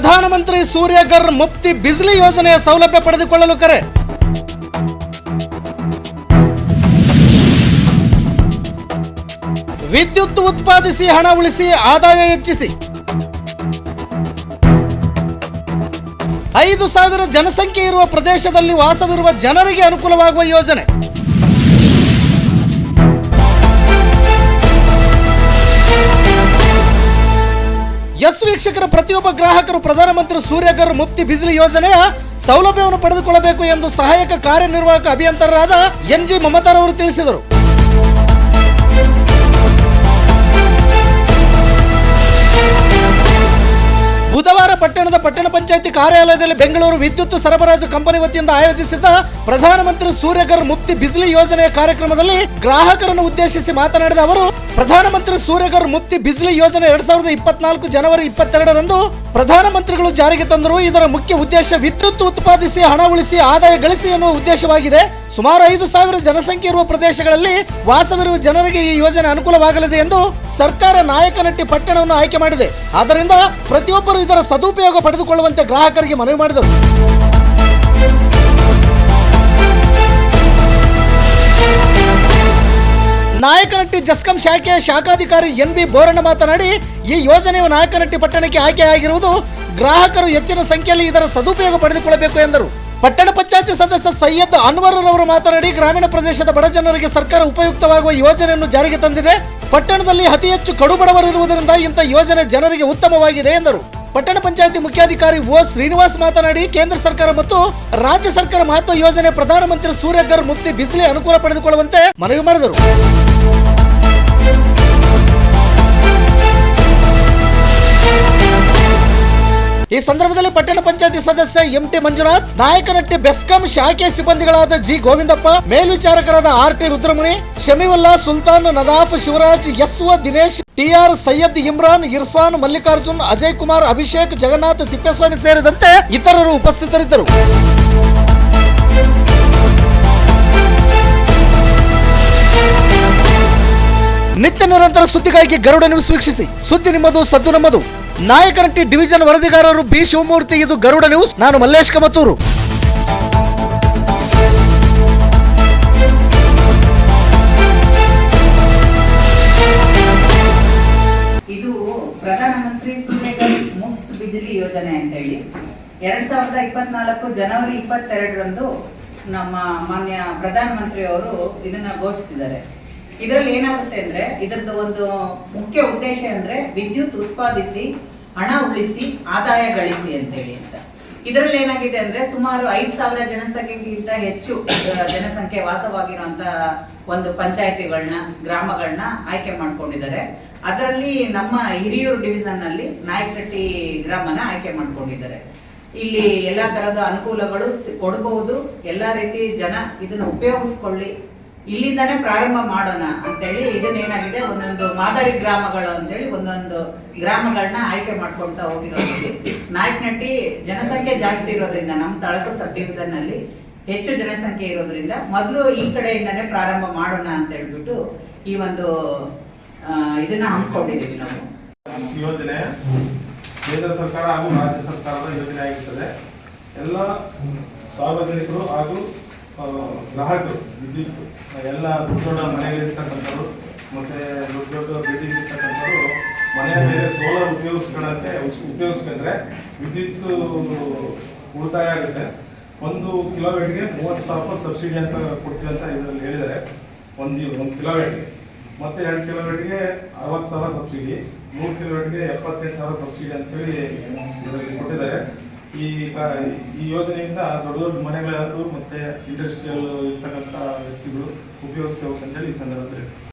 ಪ್ರಧಾನಮಂತ್ರಿ ಸೂರ್ಯಗರ್ ಮುಕ್ತಿ ಬಿಜ್ಲಿ ಯೋಜನೆಯ ಸೌಲಭ್ಯ ಪಡೆದುಕೊಳ್ಳಲು ಕರೆ. ವಿದ್ಯುತ್ ಉತ್ಪಾದಿಸಿ ಹಣ ಉಳಿಸಿ, ಆದಾಯ ಹೆಚ್ಚಿಸಿ. ಐದು ಸಾವಿರ ಜನಸಂಖ್ಯೆ ಇರುವ ಪ್ರದೇಶದಲ್ಲಿ ವಾಸವಿರುವ ಜನರಿಗೆ ಅನುಕೂಲವಾಗುವ ಯೋಜನೆ. ಎಸ್ ವೀಕ್ಷಕರ, ಪ್ರತಿಯೊಬ್ಬ ಗ್ರಾಹಕರು, ಪ್ರಧಾನಮಂತ್ರಿ ಸೂರ್ಯಗರ್ ಮುಕ್ತಿ ಬಿಜಲಿ ಯೋಜನೆಯ ಸೌಲಭ್ಯವನ್ನು ಪಡೆದುಕೊಳ್ಳಬೇಕು ಎಂದು ಸಹಾಯಕ ಕಾರ್ಯನಿರ್ವಾಹಕ ಅಭಿಯಂತರರಾದ ಎನ್ ಜಿ ಮಮತಾರವರು ತಿಳಿಸಿದರು. ಪಟ್ಟಣ ಪಂಚಾಯಿತಿ ಕಾರ್ಯಾಲಯದಲ್ಲಿ ಬೆಂಗಳೂರು ವಿದ್ಯುತ್ ಸರಬರಾಜು ಕಂಪನಿ ವತಿಯಿಂದ ಆಯೋಜಿಸಿದ್ದ ಪ್ರಧಾನಮಂತ್ರಿ ಸೂರ್ಯಗರ್ ಮುಕ್ತಿ ಬಿಸಿಲಿ ಯೋಜನೆಯ ಕಾರ್ಯಕ್ರಮದಲ್ಲಿ ಗ್ರಾಹಕರನ್ನು ಉದ್ದೇಶಿಸಿ ಮಾತನಾಡಿದ ಅವರು, ಪ್ರಧಾನಮಂತ್ರಿ ಸೂರ್ಯಗರ್ ಮುಕ್ತಿ ಬಿಸಿಲಿ ಯೋಜನೆ ಎರಡ್ ಸಾವಿರದ ಇಪ್ಪತ್ನಾಲ್ಕು ಜನವರಿ ಇಪ್ಪತ್ತೆರಡರಂದು ಪ್ರಧಾನಮಂತ್ರಿಗಳು ಜಾರಿಗೆ ತಂದರು. ಇದರ ಮುಖ್ಯ ಉದ್ದೇಶ ವಿದ್ಯುತ್ ಉತ್ಪಾದಿಸಿ, ಹಣ ಉಳಿಸಿ, ಆದಾಯ ಗಳಿಸಿ ಎನ್ನುವ ಉದ್ದೇಶವಾಗಿದೆ. ಸುಮಾರು ಐದು ಸಾವಿರ ಜನಸಂಖ್ಯೆ ಇರುವ ಪ್ರದೇಶಗಳಲ್ಲಿ ವಾಸವಿರುವ ಜನರಿಗೆ ಈ ಯೋಜನೆ ಅನುಕೂಲವಾಗಲಿದೆ ಎಂದು ಸರ್ಕಾರ ನಾಯಕನಟ್ಟಿ ಪಟ್ಟಣವನ್ನು ಆಯ್ಕೆ ಮಾಡಿದೆ. ಆದ್ದರಿಂದ ಪ್ರತಿಯೊಬ್ಬರು ಇದರ ಸದುಪಯೋಗ ಪಡೆದುಕೊಳ್ಳುವಂತೆ ಗ್ರಾಹಕರಿಗೆ ಮನವಿ ಮಾಡಿದರು. ನಾಯಕನಟ್ಟಿ ಜಸ್ಕಂ ಶಾಖೆಯ ಶಾಖಾಧಿಕಾರಿ ಎನ್ ಬಿ ಬೋರಣ್ಣ ಮಾತನಾಡಿ, ಈ ಯೋಜನೆಯು ನಾಯಕನಟ್ಟಿ ಪಟ್ಟಣಕ್ಕೆ ಆಯ್ಕೆಯಾಗಿರುವುದು ಗ್ರಾಹಕರು ಹೆಚ್ಚಿನ ಸಂಖ್ಯೆಯಲ್ಲಿ ಇದರ ಸದುಪಯೋಗ ಪಡೆದುಕೊಳ್ಳಬೇಕು ಎಂದರು. ಪಟ್ಟಣ ಪಂಚಾಯತಿ ಸದಸ್ಯ ಸೈಯದ್ ಅನ್ವರ್ ಅವರು ಮಾತನಾಡಿ, ಗ್ರಾಮೀಣ ಪ್ರದೇಶದ ಬಡ ಜನರಿಗೆ ಸರ್ಕಾರ ಉಪಯುಕ್ತವಾಗುವ ಯೋಜನೆಯನ್ನು ಜಾರಿಗೆ ತಂದಿದೆ. ಪಟ್ಟಣದಲ್ಲಿ ಅತಿ ಹೆಚ್ಚು ಕಡು ಬಡವರಿರುವುದರಿಂದ ಇಂಥ ಯೋಜನೆ ಜನರಿಗೆ ಉತ್ತಮವಾಗಿದೆ ಎಂದರು. ಪಟ್ಟಣ ಪಂಚಾಯತಿ ಮುಖ್ಯಾಧಿಕಾರಿ ಓ ಶ್ರೀನಿವಾಸ್ ಮಾತನಾಡಿ, ಕೇಂದ್ರ ಸರ್ಕಾರ ಮತ್ತು ರಾಜ್ಯ ಸರ್ಕಾರ ಮಹತ್ವ ಯೋಜನೆ ಪ್ರಧಾನಮಂತ್ರಿ ಸೂರ್ಯಗರ್ ಮುಕ್ತಿ ಬಿಸಿಲಿ ಅನುಕೂಲ ಪಡೆದುಕೊಳ್ಳುವಂತೆ ಮನವಿ ಮಾಡಿದರು. ಈ ಸಂದರ್ಭದಲ್ಲಿ ಪಟ್ಟಣ ಪಂಚಾಯತಿ ಸದಸ್ಯ ಎಂ ಟಿ ಮಂಜುನಾಥ್, ನಾಯಕನಟ್ಟಿ ಬೆಸ್ಕಾಂ ಶಾಖೆ ಸಿಬ್ಬಂದಿಗಳಾದ G Govindappa, ಮೇಲ್ವಿಚಾರಕರಾದ R T Rudramuni, Shamiulla Sultan, Nadaf Shivaraj, S ವ ದಿನೇಶ್ ಟಿಆರ್ ಸೈಯದ್ ಇಮ್ರಾನ್, ಇರ್ಫಾನ್ ಮಲ್ಲಿಕಾರ್ಜುನ್, ಅಜಯ್ ಕುಮಾರ್, ಅಭಿಷೇಕ್, ಜಗನ್ನಾಥ್, ತಿಪ್ಪೇಸ್ವಾಮಿ ಸೇರಿದಂತೆ ಇತರರು ಉಪಸ್ಥಿತರಿದ್ದರು. ನಿತ್ಯ ನಿರಂತರ ಸುದ್ದಿಗಾಗಿ ಗರುಡ ನ್ಯೂಸ್ ವೀಕ್ಷಿಸಿ. ಸುದ್ದಿ ನಿಮ್ಮದು, ಸದ್ದು ನಮ್ಮದು. ನಾಯಕನಟ್ಟಿ ಡಿವಿಷನ್ ವರದಿಗಾರರು ಬಿ ಶಿವಮೂರ್ತಿ, ಇದು ಗರುಡ ನ್ಯೂಸ್. ನಾನು ಮಲ್ಲೇಶ್ ಕಮತೂರು. ಇದು ಪ್ರಧಾನಮಂತ್ರಿ ಮುಫ್ತ್ ಬಿಜಿಲಿ ಯೋಜನೆ ಅಂತೇಳಿ. ಎರಡ್ ಸಾವಿರದ ಇಪ್ಪತ್ನಾಲ್ಕು ಜನವರಿ ಇಪ್ಪತ್ತೆರಡರಂದು ನಮ್ಮ ಮಾನ್ಯ ಪ್ರಧಾನಮಂತ್ರಿ ಅವರು ಇದನ್ನ ಘೋಷಿಸಿದ್ದಾರೆ. ಇದರಲ್ಲಿ ಏನಾಗುತ್ತೆ ಅಂದ್ರೆ ಇದರದ್ದು ಒಂದು ಮುಖ್ಯ ಉದ್ದೇಶ ಅಂದ್ರೆ ವಿದ್ಯುತ್ ಉತ್ಪಾದಿಸಿ, ಹಣ ಉಳಿಸಿ, ಆದಾಯ ಗಳಿಸಿ ಅಂತೇಳಿ ಅಂತ. ಇದರಲ್ಲಿ ಏನಾಗಿದೆ ಅಂದ್ರೆ ಸುಮಾರು ಐದು ಸಾವಿರ ಜನಸಂಖ್ಯೆಗಿಂತ ಹೆಚ್ಚು ಜನಸಂಖ್ಯೆ ವಾಸವಾಗಿರುವಂತ ಒಂದು ಪಂಚಾಯತಿಗಳನ್ನ ಗ್ರಾಮಗಳನ್ನ ಆಯ್ಕೆ ಮಾಡ್ಕೊಂಡಿದ್ದಾರೆ. ಅದರಲ್ಲಿ ನಮ್ಮ ಹಿರಿಯೂರು ಡಿವಿಷನ್ನಲ್ಲಿ ನಾಯಕಟ್ಟಿ ಗ್ರಾಮನ ಆಯ್ಕೆ ಮಾಡ್ಕೊಂಡಿದ್ದಾರೆ. ಇಲ್ಲಿ ಎಲ್ಲಾ ತರದ ಅನುಕೂಲಗಳು ಕೊಡಬಹುದು ಎಲ್ಲಾ ರೀತಿ ಜನ ಇದನ್ನ ಉಪಯೋಗಿಸ್ಕೊಳ್ಳಿ. ಇಲ್ಲಿಂದಾನೇ ಪ್ರಾರಂಭ ಮಾಡೋಣ ಅಂತೇಳಿ ಇದನ್ನೇನಾಗಿದೆ? ಒಂದೊಂದು ಮಾದರಿ ಗ್ರಾಮಗಳು ಅಂತೇಳಿ ಒಂದೊಂದು ಗ್ರಾಮಗಳನ್ನ ಆಯ್ಕೆ ಮಾಡ್ಕೊಳ್ತಾ ಹೋಗಿರೋದ್ರಲ್ಲಿ. ನಾಯಕನಟ್ಟಿ ಜನಸಂಖ್ಯೆ ಜಾಸ್ತಿ ಇರೋದ್ರಿಂದ ನಮ್ಮ ತಳಕು ಸಬ್ ಡಿವಿಷನ್ನಲ್ಲಿ ಹೆಚ್ಚು ಜನಸಂಖ್ಯೆ ಇರೋದ್ರಿಂದ ಮೊದಲು ಈ ಕಡೆಯಿಂದಾನೇ ಪ್ರಾರಂಭ ಮಾಡೋಣ ಅಂತ ಹೇಳ್ಬಿಟ್ಟು ಈ ಒಂದು ಇದನ್ನ ಹಮ್ಮಿಕೊಂಡಿದೀವಿ ನಾವು. ಯೋಜನೆ ಕೇಂದ್ರ ಸರ್ಕಾರ ಹಾಗೂ ರಾಜ್ಯ ಸರ್ಕಾರದ ಯೋಜನೆ ಆಗಿರ್ತದೆ. ಎಲ್ಲ ಸಾರ್ವಜನಿಕರು ಹಾಗೂ ಗ್ರಾಹಕರು ವಿದ್ಯುತ್ ಎಲ್ಲ ದೊಡ್ಡ ದೊಡ್ಡ ಮನೆಗಳಿರ್ತಕ್ಕಂಥವ್ರು ಮತ್ತೆ ದೊಡ್ಡ ದೊಡ್ಡ ಬಿಲ್ಡಿಂಗ್ ಇರ್ತಕ್ಕಂಥವ್ರು ಮನೆಯ ಮೇಲೆ ಸೋಲಾರ್ ಉಪಯೋಗಿಸ್ಕೊಳ್ಳೋಕ್ಕೆ ಉಪಯೋಗಿಸ್ಕೊಂಡ್ರೆ ವಿದ್ಯುತ್ ಉಳಿತಾಯ ಆಗುತ್ತೆ. ಒಂದು ಕಿಲೋಮೀಟರ್ಗೆ ಮೂವತ್ತು ಸಾವಿರ ರೂಪಾಯಿ ಸಬ್ಸಿಡಿ ಅಂತ ಕೊಡ್ತೀವಿ ಅಂತ ಇದರಲ್ಲಿ ಹೇಳಿದ್ದಾರೆ. ಒಂದು ಒಂದು ಕಿಲೋಮೀಟರ್ಗೆ ಮತ್ತೆ ಎರಡು ಕಿಲೋಮೀಟ್ರಿಗೆ ಅರವತ್ತು ಸಾವಿರ ಸಬ್ಸಿಡಿ, ಮೂರು ಕಿಲೋಮೀಟ್ರಿಗೆ ಎಪ್ಪತ್ತೆಂಟು ಸಾವಿರ ಸಬ್ಸಿಡಿ ಅಂತೇಳಿ ಇದರಲ್ಲಿ ಕೊಟ್ಟಿದ್ದಾರೆ. ಈ ಈ ಯೋಜನೆಯಿಂದ ದೊಡ್ಡ ದೊಡ್ಡ ಮನೆಗಳಾದ್ರು ಮತ್ತೆ ಇಂಡಸ್ಟ್ರಿಯಲ್ ಇರ್ತಕ್ಕಂಥ ವ್ಯಕ್ತಿಗಳು ಉಪಯೋಗಿಸ್ಕೋಬೇಕಂತೇಳಿ ಈ ಸಂದರ್ಭದಲ್ಲಿ